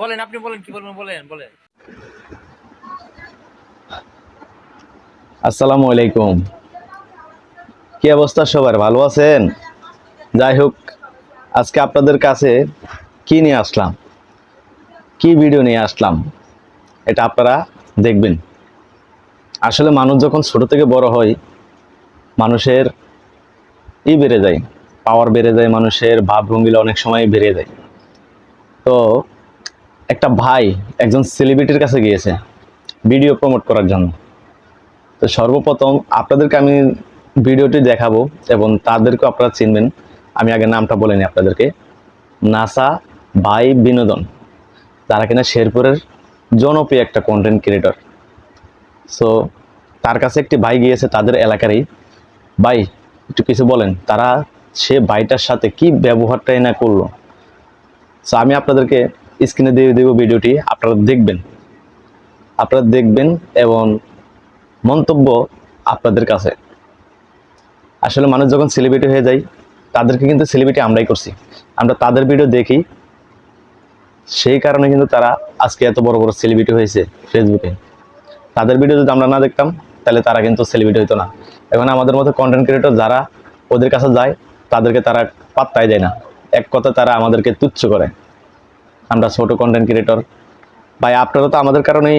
বলেন, আপনি বলেন, কি বলবেন, বলেন বলেন। আসসালামু আলাইকুম। কি অবস্থা সবার? ভালো আছেন? যাই হোক, আজকে আপনাদের কাছে কি নিয়ে আসলাম? কি ভিডিও নিয়ে আসলাম? এটা আপনারা দেখবেন। আসলে মানুষ যখন ছোট থেকে বড় হয়, মানুষের ই বেড়ে যায় পাওয়ার বেড়ে যায়, মানুষের ভাবভঙ্গিলা অনেক সময় বেড়ে যায়। তো একটা ভাই একজন সেলিব্রিটির কাছে গিয়েছে ভিডিও প্রমোট করার জন্য। তো সর্বপ্রথম আপনাদেরকে আমি ভিডিওটি দেখাবো এবং তাদেরকে আপনারা চিনবেন। আমি আগে নামটা বলে নিই আপনাদেরকে। নাসা ভাই বিনোদন। তারা কিনা শেরপুরের জনপ্রিয় একটা কন্টেন্ট ক্রিয়েটর সো তার কাছে একটি ভাই গিয়েছে তাদের এলাকারই। ভাই, একটু কিছু বলেন, তারা সে ভাইটার সাথে কি ব্যবহারটাই না করল? সো আমি আপনাদেরকে স্ক্রিনে দিয়ে দেবো ভিডিওটি, আপনারা দেখবেন। আপনারা দেখবেন এবং মন্তব্য আপনাদের কাছে। আসলে মানুষ যখন সেলিব্রিটি হয়ে যায়, তাদেরকে কিন্তু সেলিব্রিটি আমরাই করছি। আমরা তাদের ভিডিও দেখি, সেই কারণে কিন্তু তারা আজকে এত বড় বড় সেলিব্রিটি হয়েছে ফেসবুকে তাদের ভিডিও যদি আমরা না দেখতাম, তাহলে তারা কিন্তু সেলিব্রিটি হতো না। এখন আমাদের মতো কন্টেন্ট ক্রিয়েটর যারা ওদের কাছে যায়, তাদেরকে তারা পাত্তাই দেয় না। এক কথা তারা আমাদেরকে তুচ্ছ করে। আমরা ছোট কন্টেন্ট ক্রিয়েটর ভাই, আপনারা তো আমাদের কারণেই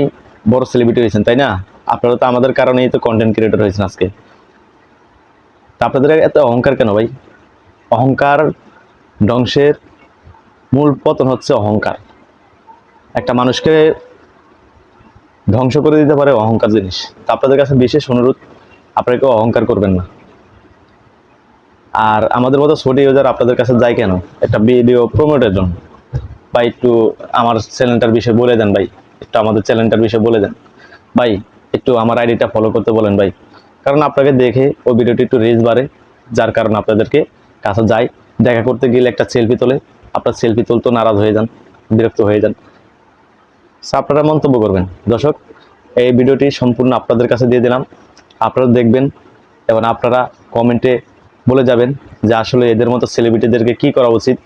বড় সেলিব্রিটি হয়েছেন, তাই না? আপনারা তো আমাদের কারণেই তো কন্টেন্ট ক্রিয়েটর হয়েছেন আজকে। তা আপনাদের এত অহংকার কেন ভাই? অহংকার ধ্বংসের মূল পতন হচ্ছে অহংকার। একটা মানুষকে ধ্বংস করে দিতে পারে অহংকার জিনিস। তা আপনাদের কাছে বিশেষ অনুরোধ, আপনারা কেউ অহংকার করবেন না। আর আমাদের মতো ছোট ইউজার আপনাদের কাছে যায় কেন? একটা ভিডিও প্রমোটের জন্য। ভাই, একটু আমার চ্যানেলটার বিষয়ে বলে দেন ভাই। একটু আমাদের চ্যানেলটার বিষয়ে বলে দেন। ভাই, একটু আমার আইডিটা ফলো করতে বলেন ভাই। কারণ আপনাকে দেখে ওই ভিডিওটি একটু রিচ বাড়ে, যার কারণে আপনাদেরকে কাছে যাই দেখা করতে গেলে একটা সেলফি তোলে। আপনার সেলফি তুলতে নারাজ হয়ে যান, বিরক্ত হয়ে যান। আপনারা মন্তব্য করবেন। দর্শক, এই ভিডিওটি সম্পূর্ণ আপনাদের কাছে দিয়ে দিলাম। আপনারা দেখবেন এবং আপনারা কমেন্টে বলে যাবেন যে আসলে এদের মতো সেলিব্রিটিদেরকে কি করা উচিত?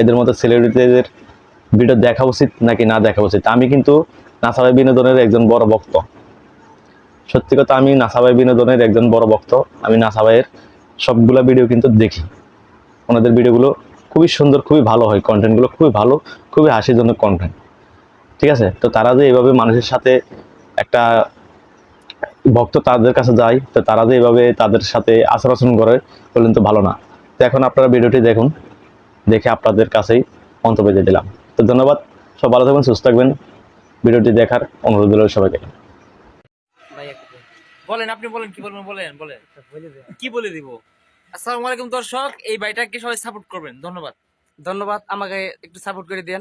এদের মতো সেলিব্রিটিদের ভিডিও দেখা উচিত নাকি না দেখা উচিত? আমি কিন্তু নাসাবাই বিনোদনের একজন বড় ভক্ত। সত্যি কথা, আমি নাসাবাই বিনোদনের একজন বড় ভক্ত। আমি নাসাবাইয়ের সবগুলা ভিডিও কিন্তু দেখি। ওনাদের ভিডিওগুলো খুবই সুন্দর, খুবই ভালো হয়। কন্টেন্টগুলো খুবই ভালো, খুবই হাসিজনক কন্টেন্ট ঠিক আছে? তো তারা যে এভাবে মানুষের সাথে একটা ভক্ত তাদের কাছে যায়, তো তারা যে এভাবে তাদের সাথে আচার আচরণ করে বললেন তো ভালো না। তো এখন আপনারা ভিডিওটি দেখুন, দেখে আপনাদের কাছেই মন্তব্য দিয়ে দিলাম। তো ধন্যবাদ, সব ভালো থাকবেন, সুস্থ থাকবেন। ভিডিওটি দেখার অনুরোধ রইল সবাইকে। বলেন। আপনি বলেন, কি বলবেন, বলেন বলেন। কি বলে দিব? আসসালামু আলাইকুম দর্শক, এই ভাইটাকে সবাই সাপোর্ট করবেন, ধন্যবাদ। ধন্যবাদ, আমাকে একটু সাপোর্ট করে দেন।